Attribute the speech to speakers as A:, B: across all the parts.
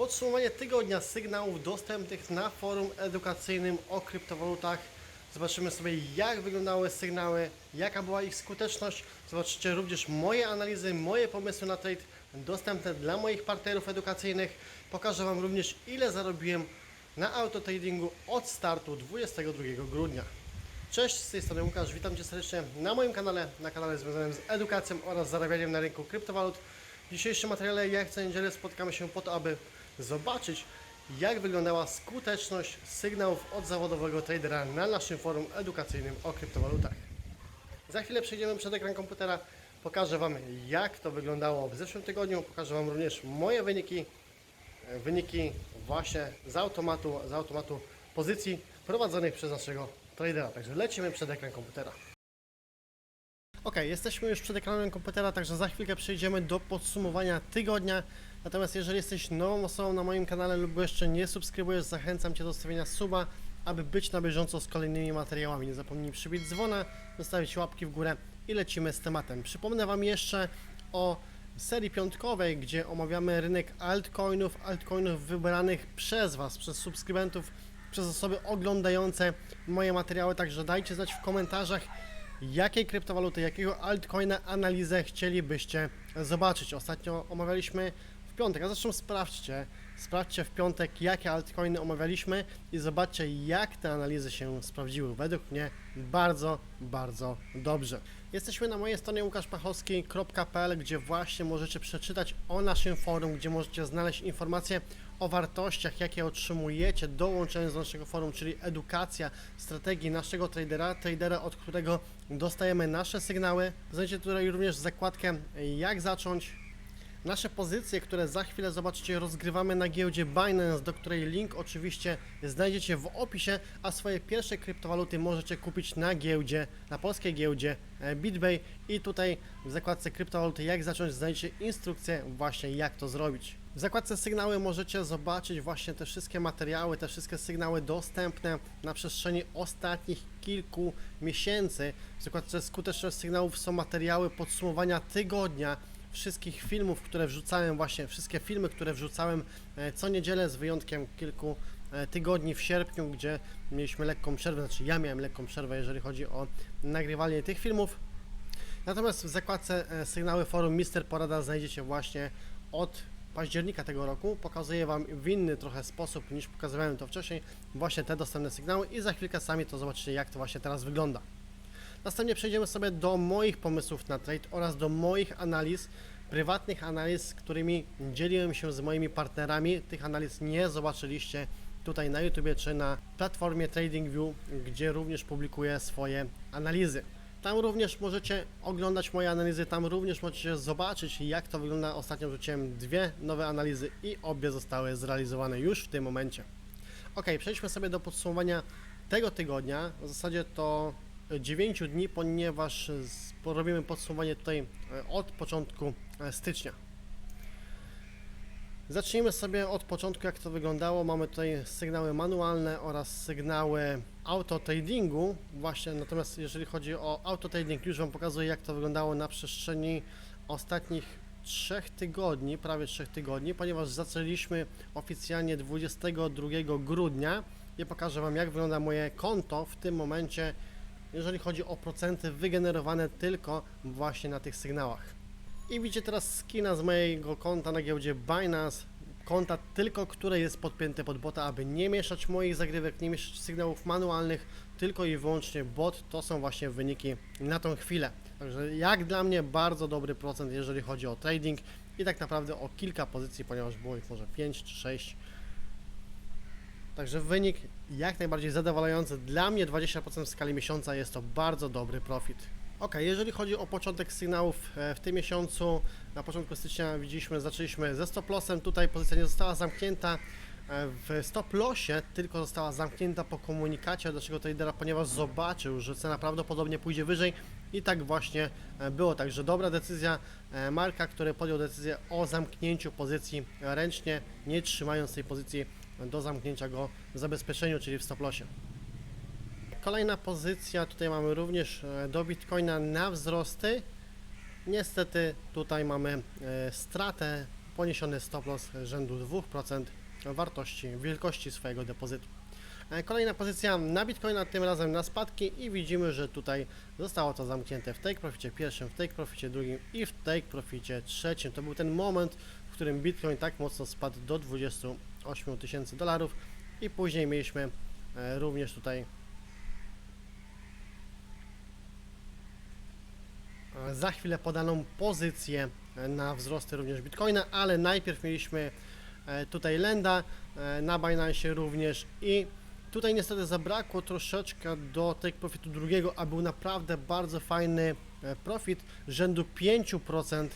A: Podsumowanie tygodnia sygnałów dostępnych na forum edukacyjnym o kryptowalutach. Zobaczymy sobie jak wyglądały sygnały, jaka była ich skuteczność. Zobaczycie również moje analizy, moje pomysły na trade dostępne dla moich partnerów edukacyjnych. Pokażę Wam również ile zarobiłem na autotradingu od startu 22 grudnia. Cześć, z tej strony Łukasz, witam Cię serdecznie na moim kanale, na kanale związanym z edukacją oraz zarabianiem na rynku kryptowalut. W dzisiejszym materiale jak co niedzielę spotkamy się po to, aby zobaczyć jak wyglądała skuteczność sygnałów od zawodowego tradera na naszym forum edukacyjnym o kryptowalutach. Za chwilę przejdziemy przed ekran komputera, pokażę Wam jak to wyglądało w zeszłym tygodniu, pokażę Wam również moje wyniki, wyniki właśnie z automatu, z automatu pozycji prowadzonych przez naszego tradera. Także lecimy przed ekran komputera. Ok, jesteśmy już przed ekranem komputera, także za chwilkę przejdziemy do podsumowania tygodnia. Natomiast jeżeli jesteś nową osobą na moim kanale lub jeszcze nie subskrybujesz, zachęcam Cię do zostawienia suba, aby być na bieżąco z kolejnymi materiałami. Nie zapomnij przybić dzwona, zostawić łapki w górę i lecimy z tematem. Przypomnę Wam jeszcze o serii piątkowej, gdzie omawiamy rynek altcoinów, altcoinów wybranych przez Was, przez subskrybentów, przez osoby oglądające moje materiały, także dajcie znać w komentarzach, jakiej kryptowaluty, jakiego altcoina analizę chcielibyście zobaczyć. Ostatnio omawialiśmy w piątek, a zresztą sprawdźcie, sprawdźcie w piątek, jakie altcoiny omawialiśmy i zobaczcie, jak te analizy się sprawdziły. Według mnie bardzo, bardzo dobrze. Jesteśmy na mojej stronie łukaszpachowski.pl, gdzie właśnie możecie przeczytać o naszym forum, gdzie możecie znaleźć informacje o wartościach, jakie otrzymujecie dołączając do naszego forum, czyli edukacja strategii naszego tradera, tradera, od którego dostajemy nasze sygnały. Znajdziecie tutaj również zakładkę jak zacząć, Nasze pozycje, które za chwilę zobaczycie, rozgrywamy na giełdzie Binance, do której link oczywiście znajdziecie w opisie, a swoje pierwsze kryptowaluty możecie kupić na giełdzie, na polskiej giełdzie e, BitBay i tutaj w zakładce kryptowaluty jak zacząć znajdziecie instrukcję właśnie jak to zrobić. W zakładce sygnały możecie zobaczyć właśnie te wszystkie materiały, te wszystkie sygnały dostępne na przestrzeni ostatnich kilku miesięcy. W zakładce skuteczność sygnałów są materiały podsumowania tygodnia, wszystkich filmów, które wrzucałem, właśnie wszystkie filmy, które wrzucałem e, co niedzielę, z wyjątkiem kilku e, tygodni w sierpniu, gdzie mieliśmy lekką przerwę, znaczy ja miałem lekką przerwę, jeżeli chodzi o nagrywanie tych filmów. Natomiast w zakładce e, sygnały forum Mister Porada znajdziecie właśnie od października tego roku. Pokazuję Wam w inny trochę sposób niż pokazywałem to wcześniej, właśnie te dostępne sygnały i za chwilkę sami to zobaczycie, jak to właśnie teraz wygląda. Następnie przejdziemy sobie do moich pomysłów na trade oraz do moich analiz, prywatnych analiz, którymi dzieliłem się z moimi partnerami. Tych analiz nie zobaczyliście tutaj na YouTube czy na platformie TradingView, gdzie również publikuję swoje analizy. Tam również możecie oglądać moje analizy, tam również możecie zobaczyć jak to wygląda. Ostatnio wrzuciłem dwie nowe analizy i obie zostały zrealizowane już w tym momencie. Ok, przejdźmy sobie do podsumowania tego tygodnia. W zasadzie to 9 dni, ponieważ robimy podsumowanie tutaj e, od początku e, stycznia. Zacznijmy sobie od początku, jak to wyglądało. Mamy tutaj sygnały manualne oraz sygnały autotradingu. Właśnie, natomiast jeżeli chodzi o autotrading, już Wam pokazuję, jak to wyglądało na przestrzeni ostatnich trzech tygodni, prawie trzech tygodni, ponieważ zaczęliśmy oficjalnie 22 grudnia. I pokażę Wam, jak wygląda moje konto w tym momencie, jeżeli chodzi o procenty wygenerowane tylko właśnie na tych sygnałach. I widzicie teraz skina z mojego konta na giełdzie Binance. Konta tylko, które jest podpięte pod bota, aby nie mieszać moich zagrywek, nie mieszać sygnałów manualnych, tylko i wyłącznie bot. To są właśnie wyniki na tą chwilę. Także jak dla mnie bardzo dobry procent, jeżeli chodzi o trading i tak naprawdę o kilka pozycji, ponieważ było ich może 5 czy 6. Także wynik jak najbardziej zadowalający. Dla mnie 20% w skali miesiąca jest to bardzo dobry profit. Ok, jeżeli chodzi o początek sygnałów e, w tym miesiącu, na początku stycznia widzieliśmy, zaczęliśmy ze stop lossem. Tutaj pozycja nie została zamknięta. E, W stop lossie tylko została zamknięta po komunikacie od naszego tradera, ponieważ zobaczył, że cena prawdopodobnie pójdzie wyżej i tak właśnie e, było. Także dobra decyzja Marka, który podjął decyzję o zamknięciu pozycji ręcznie, nie trzymając tej pozycji do zamknięcia go w zabezpieczeniu, czyli w stoplosie. Kolejna pozycja, tutaj mamy również e, do Bitcoina na wzrosty. Niestety tutaj mamy e, stratę, poniesiony stoplos rzędu 2% wartości, wielkości swojego depozytu. E, kolejna pozycja na Bitcoina, tym razem na spadki i widzimy, że tutaj zostało to zamknięte w take proficie pierwszym, w take proficie drugim i w take proficie trzecim. To był ten moment, w którym Bitcoin tak mocno spadł do 20 8000 dolarów. I później mieliśmy e, również tutaj e, za chwilę podaną pozycję e, na wzrosty również Bitcoina, ale najpierw mieliśmy tutaj Lenda na Binance również. I tutaj niestety zabrakło troszeczkę do take profitu drugiego, a był naprawdę bardzo fajny profit rzędu 5%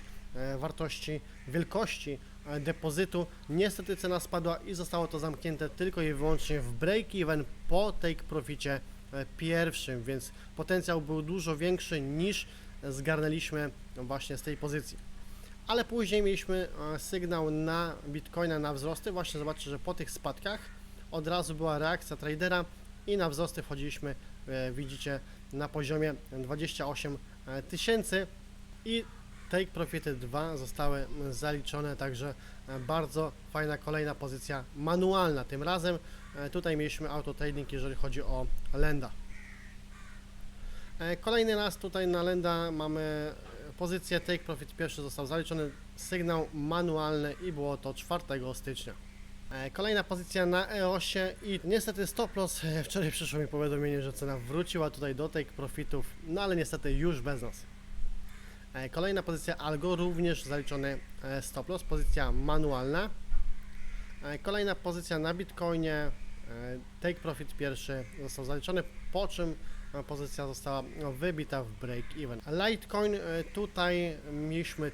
A: wartości, wielkości depozytu. Niestety cena spadła i zostało to zamknięte tylko i wyłącznie w break-even po take proficie e, pierwszym, więc potencjał był dużo większy niż zgarnęliśmy właśnie z tej pozycji. Ale później mieliśmy e, sygnał na Bitcoina na wzrosty. Właśnie zobaczcie, że po tych spadkach od razu była reakcja tradera i na wzrosty wchodziliśmy, e, widzicie, na poziomie 28 tysięcy i take profity 2 zostały zaliczone, także e, bardzo fajna kolejna pozycja manualna. Tym razem e, tutaj mieliśmy auto trading, jeżeli chodzi o Lenda. E, Kolejny raz tutaj na Lenda mamy pozycję take profit pierwszy został zaliczony, sygnał manualny i było to 4 stycznia. Kolejna pozycja na EOSie i niestety stop loss. Wczoraj przyszło mi powiadomienie, że cena wróciła tutaj do take profitów, no ale niestety już bez nas. E, Kolejna pozycja Algo, również zaliczony e, stop loss, pozycja manualna. E, Kolejna pozycja na Bitcoinie, take profit pierwszy został zaliczony, po czym pozycja została wybita w break even. Litecoin tutaj mieliśmy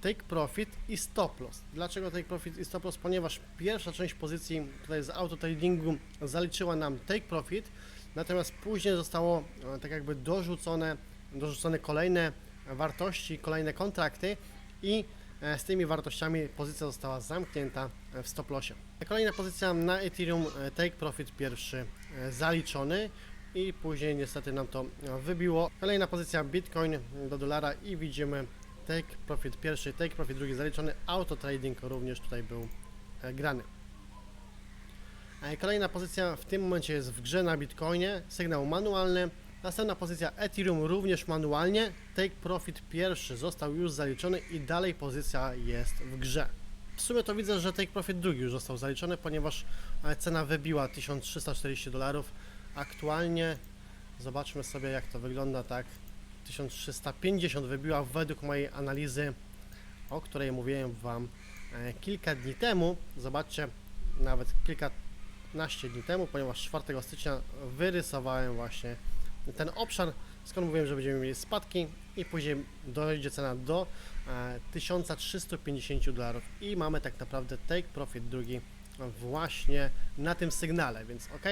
A: take profit i stop loss. Dlaczego take profit i stop loss? Ponieważ pierwsza część pozycji tutaj z auto tradingu zaliczyła nam take profit, natomiast później zostało tak jakby dorzucone, dorzucone kolejne wartości, kolejne kontrakty i e, z tymi wartościami pozycja została zamknięta e, w stop lossie. Kolejna pozycja na Ethereum e, take profit pierwszy zaliczony i później niestety nam to wybiło. Kolejna pozycja Bitcoin do dolara i widzimy take profit pierwszy, take profit drugi zaliczony, auto trading również tutaj był grany. Kolejna pozycja w tym momencie jest w grze na Bitcoinie, sygnał manualny. Następna pozycja Ethereum również manualnie. Take profit pierwszy został już zaliczony i dalej pozycja jest w grze. W sumie to widzę, że take profit drugi już został zaliczony, ponieważ e, cena wybiła 1340 dolarów. Aktualnie zobaczmy sobie jak to wygląda tak. 1350 wybiła według mojej analizy, o której mówiłem Wam e, kilka dni temu. Zobaczcie, nawet kilkanaście dni temu, ponieważ 4 stycznia wyrysowałem właśnie ten obszar, skąd mówiłem, że będziemy mieli spadki i później dojdzie cena do e, 1350 dolarów i mamy tak naprawdę take profit drugi właśnie na tym sygnale, więc ok,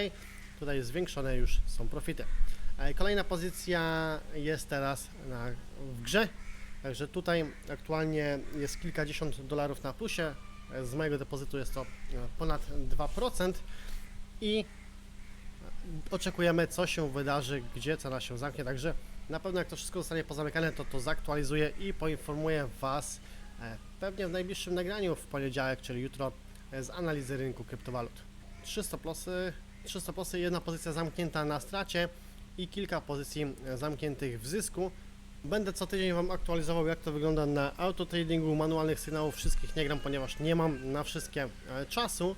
A: tutaj zwiększone już są profity. E, Kolejna pozycja jest teraz na, w grze, także tutaj aktualnie jest kilkadziesiąt dolarów na plusie, E, z mojego depozytu jest to e, ponad 2% i oczekujemy, co się wydarzy, gdzie cena się zamknie. Także na pewno, jak to wszystko zostanie pozamykane, to to zaktualizuję i poinformuję Was e, pewnie w najbliższym nagraniu w poniedziałek, czyli jutro, e, z analizy rynku kryptowalut. 300 plusy, 300 plusy, jedna pozycja zamknięta na stracie i kilka pozycji e, zamkniętych w zysku. Będę co tydzień Wam aktualizował, jak to wygląda na autotradingu, manualnych sygnałów. Wszystkich nie gram, ponieważ nie mam na wszystkie czasu.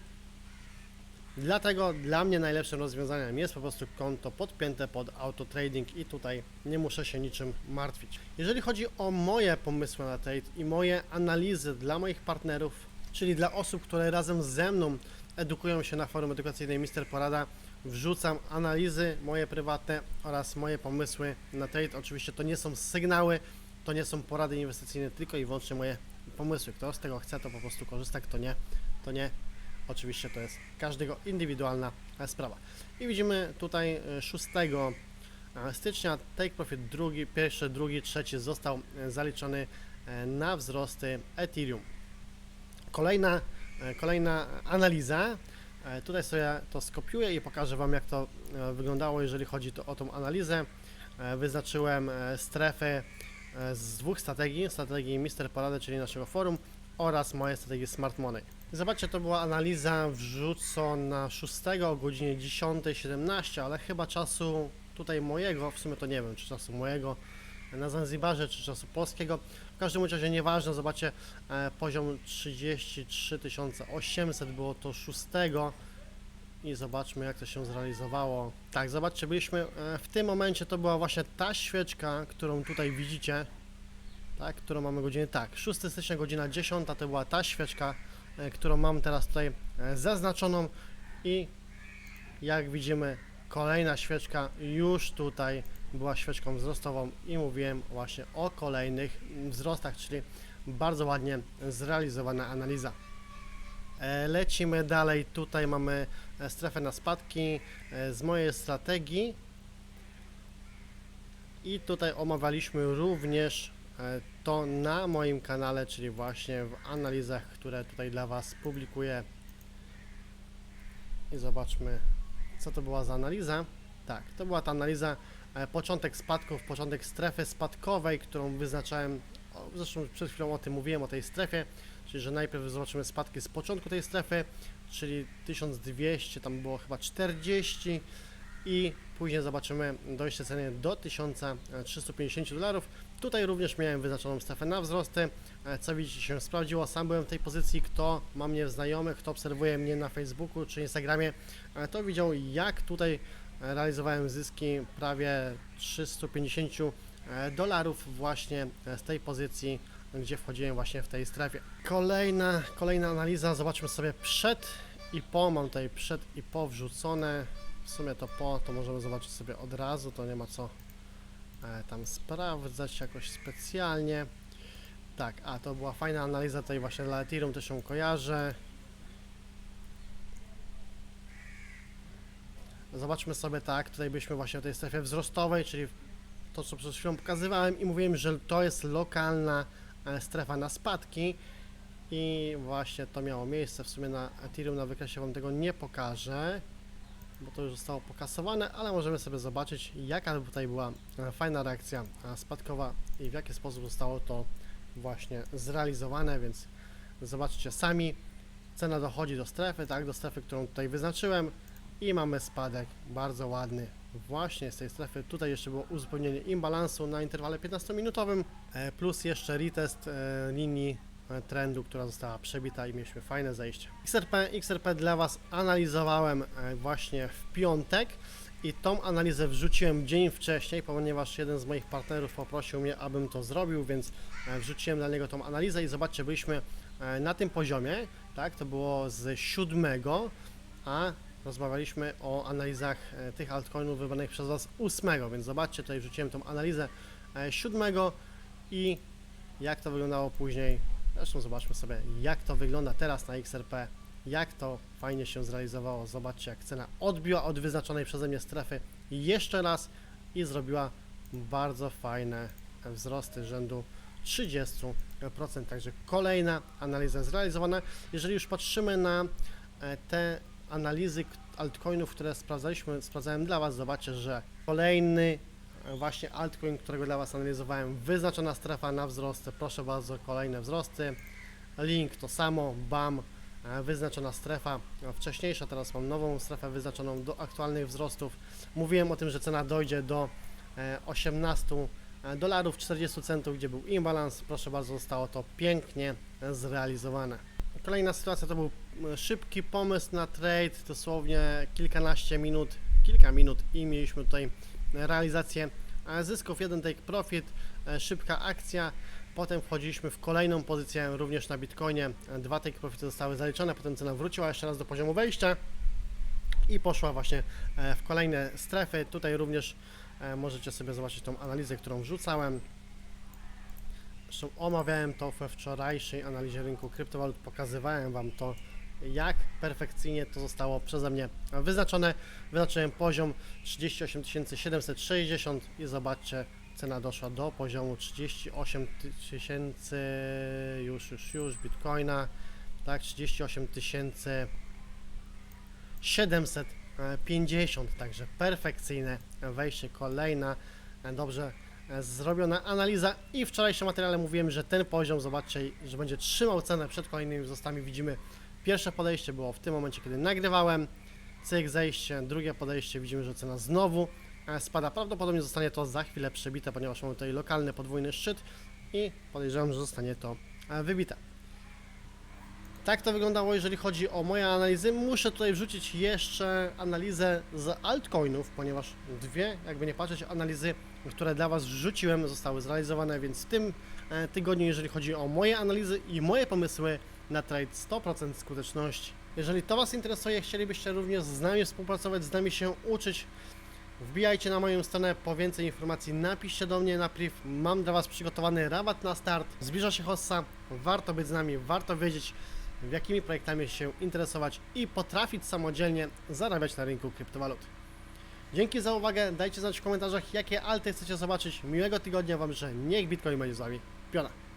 A: Dlatego dla mnie najlepszym rozwiązaniem jest po prostu konto podpięte pod autotrading i tutaj nie muszę się niczym martwić. Jeżeli chodzi o moje pomysły na trade i moje analizy dla moich partnerów, czyli dla osób, które razem ze mną edukują się na forum edukacyjnej Mister Porada, wrzucam analizy moje prywatne oraz moje pomysły na trade. Oczywiście to nie są sygnały, to nie są porady inwestycyjne, tylko i wyłącznie moje pomysły. Kto z tego chce, to po prostu korzysta, kto nie, to nie. Oczywiście to jest każdego indywidualna e, sprawa. I widzimy tutaj e, 6 e, stycznia take profit drugi, pierwszy, drugi, trzeci został e, zaliczony e, na wzrosty Ethereum. Kolejna, e, kolejna analiza. E, Tutaj sobie to skopiuję i pokażę Wam jak to e, wyglądało, jeżeli chodzi to, o tą analizę. E, Wyznaczyłem e, strefy e, z dwóch strategii, strategii Mister Porady, czyli naszego forum oraz moje strategie Smart Money. Zobaczcie, to była analiza wrzucona 6 o godzinie 10.17, ale chyba czasu tutaj mojego, w sumie to nie wiem, czy czasu mojego na Zanzibarze, czy czasu polskiego. W każdym razie nieważne, zobaczcie, e, poziom 33 800 było to 6 i zobaczmy jak to się zrealizowało. Tak, zobaczcie, byliśmy e, w tym momencie, to była właśnie ta świeczka, którą tutaj widzicie, tak, którą mamy godzinę, tak, 6 stycznia, godzina 10, to była ta świeczka, e, którą mam teraz tutaj e, zaznaczoną. I jak widzimy kolejna świeczka już tutaj była świeczką wzrostową i mówiłem właśnie o kolejnych wzrostach, czyli bardzo ładnie zrealizowana analiza. E, Lecimy dalej, tutaj mamy strefę na spadki z mojej strategii. I tutaj omawialiśmy również to na moim kanale, czyli właśnie w analizach, które tutaj dla Was publikuję. I zobaczmy, co to była za analiza. Tak, to była ta analiza, e, początek spadków, początek strefy spadkowej, którą wyznaczałem, zresztą przed chwilą o tym mówiłem, o tej strefie, czyli że najpierw zobaczymy spadki z początku tej strefy, czyli 1200, tam było chyba 40 i później zobaczymy dojście ceny do 1350 dolarów. Tutaj również miałem wyznaczoną strefę na wzrosty, e, co widzicie się sprawdziło. Sam byłem w tej pozycji, kto ma mnie w znajomych, kto obserwuje mnie na Facebooku czy Instagramie, e, to widział jak tutaj e, realizowałem zyski prawie 350 e, dolarów właśnie z tej pozycji, gdzie wchodziłem właśnie w tej strefie. Kolejna, kolejna analiza, zobaczmy sobie przed i po, mam tutaj przed i po wrzucone, w sumie to po, to możemy zobaczyć sobie od razu, to nie ma co e, tam sprawdzać jakoś specjalnie. Tak, a to była fajna analiza tutaj właśnie dla Ethereum, też ją kojarzę. Zobaczmy sobie tak, tutaj byliśmy właśnie w tej strefie wzrostowej, czyli to co przed chwilą pokazywałem i mówiłem, że to jest lokalna e, strefa na spadki i właśnie to miało miejsce w sumie na Ethereum, na wykresie Wam tego nie pokażę, bo to już zostało pokasowane, ale możemy sobie zobaczyć jaka tutaj była e, fajna reakcja e, spadkowa i w jaki sposób zostało to właśnie zrealizowane, więc zobaczcie sami, cena dochodzi do strefy, tak, do strefy, którą tutaj wyznaczyłem i mamy spadek bardzo ładny właśnie z tej strefy. Tutaj jeszcze było uzupełnienie imbalansu na interwale 15-minutowym, e, plus jeszcze retest linii trendu, która została przebita i mieliśmy fajne zejście. XRP, XRP dla Was analizowałem e, właśnie w piątek i tą analizę wrzuciłem dzień wcześniej, ponieważ jeden z moich partnerów poprosił mnie, abym to zrobił, więc e, wrzuciłem dla niego tą analizę i zobaczcie, byliśmy e, na tym poziomie, tak, to było z siódmego, a rozmawialiśmy o analizach e, tych altcoinów wybranych przez Was ósmego, więc zobaczcie, tutaj wrzuciłem tą analizę e, siódmego i jak to wyglądało później. Zresztą zobaczmy sobie, jak to wygląda teraz na XRP, jak to fajnie się zrealizowało. Zobaczcie, jak cena odbiła od wyznaczonej przeze mnie strefy jeszcze raz i zrobiła bardzo fajne wzrosty rzędu 30%. Także kolejna analiza zrealizowana. Jeżeli już patrzymy na e, te analizy altcoinów, które sprawdzaliśmy, sprawdzałem dla Was, zobaczcie, że kolejny właśnie altcoin, którego dla Was analizowałem, wyznaczona strefa na wzrosty, proszę bardzo, kolejne wzrosty, link to samo, bam, e, wyznaczona strefa e, wcześniejsza, teraz mam nową strefę wyznaczoną do aktualnych wzrostów. Mówiłem o tym, że cena dojdzie do e, 18 dolarów 40 centów, gdzie był imbalans, proszę bardzo, zostało to pięknie e, zrealizowane. Kolejna sytuacja to był e, szybki pomysł na trade, dosłownie kilkanaście minut, kilka minut i mieliśmy tutaj realizację zysków, jeden take profit, e, szybka akcja, potem wchodziliśmy w kolejną pozycję również na Bitcoinie, dwa take profity zostały zaliczone, potem cena wróciła jeszcze raz do poziomu wejścia i poszła właśnie e, w kolejne strefy, tutaj również e, możecie sobie zobaczyć tą analizę, którą wrzucałem, Zresztą omawiałem to we wczorajszej analizie rynku kryptowalut, pokazywałem Wam to, jak perfekcyjnie to zostało przeze mnie wyznaczone. Wyznaczyłem poziom 38 760 i zobaczcie, cena doszła do poziomu 38 tysięcy, już, już, już, bitcoina, tak, 38 tysięcy 750, także perfekcyjne wejście, kolejna dobrze zrobiona analiza i w wczorajszym materiale mówiłem, że ten poziom, zobaczcie, że będzie trzymał cenę przed kolejnymi wzrostami. Widzimy, pierwsze podejście było w tym momencie, kiedy nagrywałem, cyk, zejście, drugie podejście, widzimy, że cena znowu e, spada. Prawdopodobnie zostanie to za chwilę przebite, ponieważ mamy tutaj lokalny podwójny szczyt i podejrzewam, że zostanie to e, wybite. Tak to wyglądało, jeżeli chodzi o moje analizy. Muszę tutaj wrzucić jeszcze analizę z altcoinów, ponieważ dwie, jakby nie patrzeć, analizy, które dla Was wrzuciłem, zostały zrealizowane, więc w tym e, tygodniu, jeżeli chodzi o moje analizy i moje pomysły na trade 100% skuteczności. Jeżeli to Was interesuje, chcielibyście również z nami współpracować, z nami się uczyć, Wbijajcie na moją stronę po więcej informacji, napiszcie do mnie na priv. Mam dla Was przygotowany rabat na start. Zbliża się hossa, warto być z nami, warto wiedzieć, w jakimi projektami się interesować i potrafić samodzielnie zarabiać na rynku kryptowalut. Dzięki za uwagę, dajcie znać w komentarzach, jakie alty chcecie zobaczyć. Miłego tygodnia Wam życzę, niech Bitcoin będzie z Wami. Piona.